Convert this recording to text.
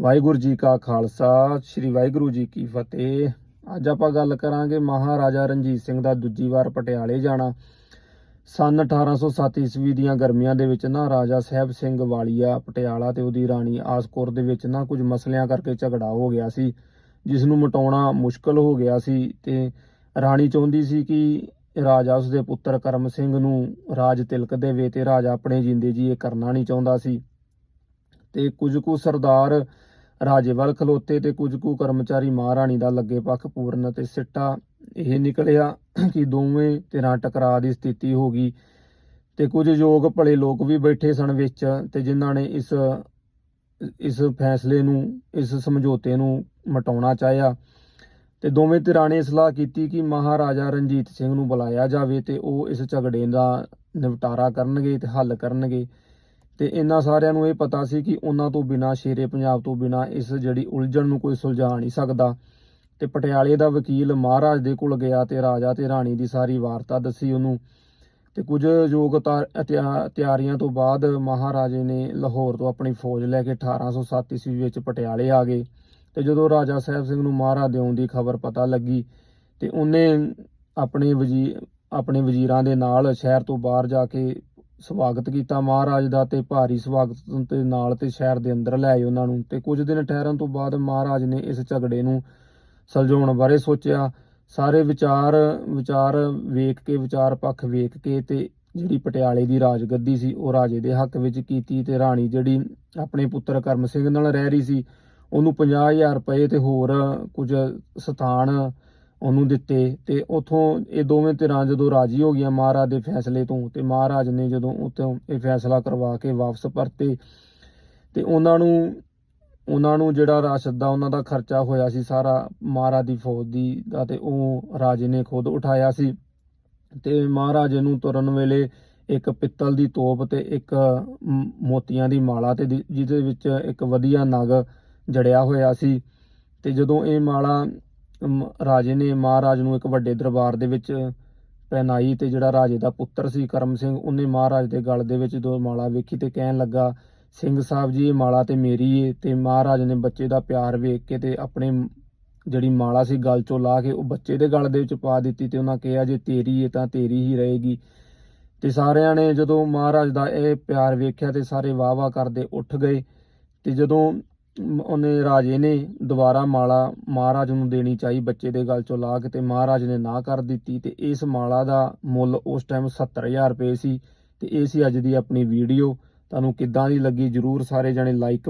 ਵਾਹਿਗੁਰੂ ਜੀ ਕਾ ਖਾਲਸਾ, ਸ੍ਰੀ ਵਾਹਿਗੁਰੂ ਜੀ ਕੀ ਫਤਿਹ। ਅੱਜ ਆਪਾਂ ਗੱਲ ਕਰਾਂਗੇ ਮਹਾਰਾਜਾ ਰਣਜੀਤ ਸਿੰਘ ਦਾ ਦੂਜੀ ਵਾਰ ਪਟਿਆਲੇ ਜਾਣਾ। ਸਨ 1807 ਈਸਵੀ ਦੀਆਂ ਗਰਮੀਆਂ ਦੇ ਵਿੱਚ ਨਾ ਰਾਜਾ ਸਾਹਿਬ ਸਿੰਘ ਵਾਲੀਆ ਪਟਿਆਲਾ ਤੇ ਉਹਦੀ ਰਾਣੀ ਆਸਕੌਰ ਦੇ ਵਿੱਚ ਨਾ ਕੁਝ ਮਸਲਿਆਂ ਕਰਕੇ ਝਗੜਾ ਹੋ ਗਿਆ ਸੀ, ਜਿਸ ਨੂੰ ਮਟਾਉਣਾ ਮੁਸ਼ਕਲ ਹੋ ਗਿਆ ਸੀ ਤੇ ਰਾਣੀ ਚਾਹੁੰਦੀ ਸੀ ਕਿ ਰਾਜਾ ਉਸਦੇ ਪੁੱਤਰ ਕਰਮ ਸਿੰਘ ਨੂੰ ਰਾਜ ਤਿਲਕ ਦੇਵੇ ਤੇ ਰਾਜਾ ਆਪਣੇ ਜਿੰਦੇ ਜੀ ਇਹ ਕਰਨਾ ਨਹੀਂ ਚਾਹੁੰਦਾ ਸੀ। ਤੇ ਕੁਝ ਕੁ ਸਰਦਾਰ ਰਾਜੇ ਵੱਲ ਖਲੋਤੇ ਤੇ ਕੁਝ ਕੁ ਕਰਮਚਾਰੀ ਮਹਾਰਾਣੀ ਦਾ ਲੱਗੇ ਪੱਖ ਪੂਰਨ ਤੇ ਸਿੱਟਾ ਇਹ ਨਿਕਲਿਆ ਕਿ ਦੋਵੇਂ ਧਿਰਾਂ ਟਕਰਾਅ ਦੀ ਸਥਿਤੀ ਹੋ ਗਈ ਤੇ ਕੁਝ ਯੋਗ ਭਲੇ ਲੋਕ ਵੀ ਬੈਠੇ ਸਨ ਵਿੱਚ ਤੇ ਜਿਨ੍ਹਾਂ ਨੇ ਇਸ ਇਸ ਫੈਸਲੇ ਨੂੰ, ਇਸ ਸਮਝੌਤੇ ਨੂੰ ਮਟਾਉਣਾ ਚਾਹਿਆ। ਤੇ ਦੋਵੇਂ ਧਿਰਾਂ ਨੇ ਸਲਾਹ ਕੀਤੀ ਕਿ ਮਹਾਰਾਜਾ ਰਣਜੀਤ ਸਿੰਘ ਨੂੰ ਬੁਲਾਇਆ ਜਾਵੇ ਤੇ ਉਹ ਇਸ ਝਗੜੇ ਦਾ ਨਿਪਟਾਰਾ ਕਰਨਗੇ ਤੇ ਹੱਲ ਕਰਨਗੇ। ਤੇ ਇਹਨਾਂ ਸਾਰਿਆਂ ਨੂੰ ਇਹ ਪਤਾ ਸੀ ਕਿ ਉਹਨਾਂ ਤੋਂ ਬਿਨਾ, ਸ਼ੇਰੇ ਪੰਜਾਬ ਤੋਂ ਬਿਨਾ ਇਸ ਜਿਹੜੀ ਉਲਝਣ ਨੂੰ ਕੋਈ ਸੁਲਝਾ ਨਹੀਂ ਸਕਦਾ। ਤੇ ਪਟਿਆਲੇ ਦਾ ਵਕੀਲ ਮਹਾਰਾਜ ਦੇ ਕੋਲ ਗਿਆ ਤੇ ਰਾਜਾ ਤੇ ਰਾਣੀ ਦੀ ਸਾਰੀ ਵਾਰਤਾ ਦੱਸੀ ਉਹਨੂੰ। ਤੇ ਕੁਝ ਯੋਗਤਾ ਤਿਆਰੀਆਂ ਤੋਂ ਬਾਅਦ ਮਹਾਰਾਜੇ ਨੇ ਲਾਹੌਰ ਤੋਂ ਆਪਣੀ ਫੌਜ ਲੈ ਕੇ 1807 ਈਸਵੀ ਵਿੱਚ ਪਟਿਆਲੇ ਆ ਗਏ। ਤੇ ਜਦੋਂ ਰਾਜਾ ਸਾਹਿਬ ਸਿੰਘ ਨੂੰ ਮਹਾਰਾਜ ਦੇ ਆਉਣ ਦੀ ਖਬਰ ਪਤਾ ਲੱਗੀ ਤੇ ਉਹਨੇ ਆਪਣੇ ਵਜ਼ੀਰ ਆਪਣੇ ਵਜ਼ੀਰਾਂ ਦੇ ਨਾਲ ਸ਼ਹਿਰ ਤੋਂ ਬਾਹਰ ਜਾ ਕੇ ਸਵਾਗਤ ਕੀਤਾ ਮਹਾਰਾਜ ਦਾ ਤੇ ਭਾਰੀ ਸਵਾਗਤ ਦੇ ਨਾਲ ਤੇ ਸ਼ਹਿਰ ਦੇ ਅੰਦਰ ਲੈ ਆਏ ਉਹਨਾਂ ਨੂੰ ਤੇ ਕੁਝ ਦਿਨ ਠਹਿਰਨ ਤੋਂ ਬਾਅਦ ਮਹਾਰਾਜ ਨੇ ਇਸ ਝਗੜੇ ਨੂੰ ਸਲਝਾਉਣ ਬਾਰੇ ਸੋਚਿਆ। ਸਾਰੇ ਵਿਚਾਰ ਵਿਚਾਰ ਵੇਖ ਕੇ, ਵਿਚਾਰ ਪੱਖ ਵੇਖ ਕੇ ਤੇ ਜਿਹੜੀ ਪਟਿਆਲੇ ਦੀ ਰਾਜਗੱਦੀ ਸੀ, ਉਹ ਰਾਜੇ ਦੇ ਹੱਕ ਵਿੱਚ ਕੀਤੀ ਤੇ ਰਾਣੀ ਜਿਹੜੀ ਆਪਣੇ ਪੁੱਤਰ ਕਰਮ ਸਿੰਘ ਨਾਲ ਰਹਿ ਰਹੀ ਸੀ, ਉਹਨੂੰ 50000 ਰੁਪਏ ਤੇ ਹੋਰ ਕੁਝ ਸਥਾਨ ਉਹਨੂੰ ਦਿੱਤੇ ਤੇ ਉਥੋਂ ਇਹ ਦੋਵੇਂ ਧਿਰਾਂ ਜਦੋਂ ਰਾਜੀ ਹੋ ਗਈਆਂ ਮਹਾਰਾਜ ਦੇ ਫੈਸਲੇ ਤੋਂ ਤੇ ਮਹਾਰਾਜ ਨੇ ਜਦੋਂ ਉਤੋਂ ਇਹ ਫੈਸਲਾ ਕਰਵਾ ਕੇ ਵਾਪਸ ਪਰਤੇ ਤੇ ਉਹਨਾਂ ਨੂੰ ਉਹਨਾਂ ਨੂੰ ਜਿਹੜਾ ਰਾਸ਼ਦ ਦਾ ਉਹਨਾਂ ਦਾ ਖਰਚਾ ਹੋਇਆ ਸੀ ਸਾਰਾ ਮਹਾਰਾਜ ਦੀ ਫੌਜ ਦੀ ਦਾ ਤੇ ਉਹ ਰਾਜੇ ਨੇ ਖੁਦ ਉਠਾਇਆ ਸੀ ਤੇ ਮਹਾਰਾਜੇ ਨੂੰ ਤੁਰਨ ਵੇਲੇ ਇੱਕ ਪਿੱਤਲ ਦੀ ਤੋਪ ਤੇ ਇੱਕ ਮੋਤੀਆਂ ਦੀ ਮਾਲਾ ਤੇ ਜਿਹਦੇ ਵਿੱਚ ਇੱਕ ਵਧੀਆ ਨਗ ਜੜਿਆ ਹੋਇਆ ਸੀ ਤੇ ਜਦੋਂ ਇਹ ਮਾਲਾ ਰਾਜੇ ਨੇ ਮਹਾਰਾਜ ਨੂੰ ਇੱਕ ਵੱਡੇ ਦਰਬਾਰ ਦੇ ਵਿੱਚ ਪਹਿਨਾਈ ਤੇ ਜਿਹੜਾ ਰਾਜੇ ਦਾ ਪੁੱਤਰ ਸੀ ਕਰਮ ਸਿੰਘ, ਉਹਨੇ ਮਹਾਰਾਜ ਦੇ ਗਲ ਦੇ ਵਿੱਚ ਦੋ ਮਾਲਾ ਵੇਖੀ ਤੇ ਕਹਿਣ ਲੱਗਾ, ਸਿੰਘ ਸਾਹਿਬ ਜੀ, ਇਹ ਮਾਲਾ ਤੇ ਮੇਰੀ ਏ। ਤੇ ਮਹਾਰਾਜ ਨੇ ਬੱਚੇ ਦਾ ਪਿਆਰ ਵੇਖ ਕੇ ਤੇ ਆਪਣੇ ਜਿਹੜੀ ਮਾਲਾ ਸੀ ਗਲ ਚੋਂ ਲਾ ਕੇ ਉਹ ਬੱਚੇ ਦੇ ਗਲ ਦੇ ਵਿੱਚ ਪਾ ਦਿੱਤੀ ਤੇ ਉਹਨਾਂ ਕਿਹਾ, ਜੇ ਤੇਰੀ ਏ ਤਾਂ ਤੇਰੀ ਹੀ ਰਹੇਗੀ। ਤੇ ਸਾਰਿਆਂ ਨੇ ਜਦੋਂ ਮਹਾਰਾਜ ਦਾ ਇਹ ਪਿਆਰ ਵੇਖਿਆ ਤੇ ਸਾਰੇ ਵਾਹ ਵਾਹ ਕਰਦੇ ਉੱਠ ਗਏ। ਤੇ ਜਦੋਂ ਉਹਨੇ ਰਾਜੇ ਨੇ ਦੁਬਾਰਾ ਮਾਲਾ ਮਹਾਰਾਜ ਨੂੰ ਦੇਣੀ ਚਾਹੀ, ਬੱਚੇ ਦੇ ਗਲ ਚੋਂ ਲਾ ਕੇ ਤੇ ਮਹਾਰਾਜ ਨੇ ਨਾ ਕਰ ਦਿੱਤੀ ਤੇ ਇਸ ਮਾਲਾ ਦਾ ਮੁੱਲ ਉਸ ਟਾਈਮ 70000 ਰੁਪਏ ਸੀ ਤੇ ਇਹ ਸੀ ਅੱਜ ਦੀ ਆਪਣੀ ਵੀਡੀਓ ਤੁਹਾਨੂੰ ਕਿੱਦਾਂ ਦੀ ਲੱਗੀ? ਜਰੂਰ ਸਾਰੇ ਜਣੇ ਲਾਈਕ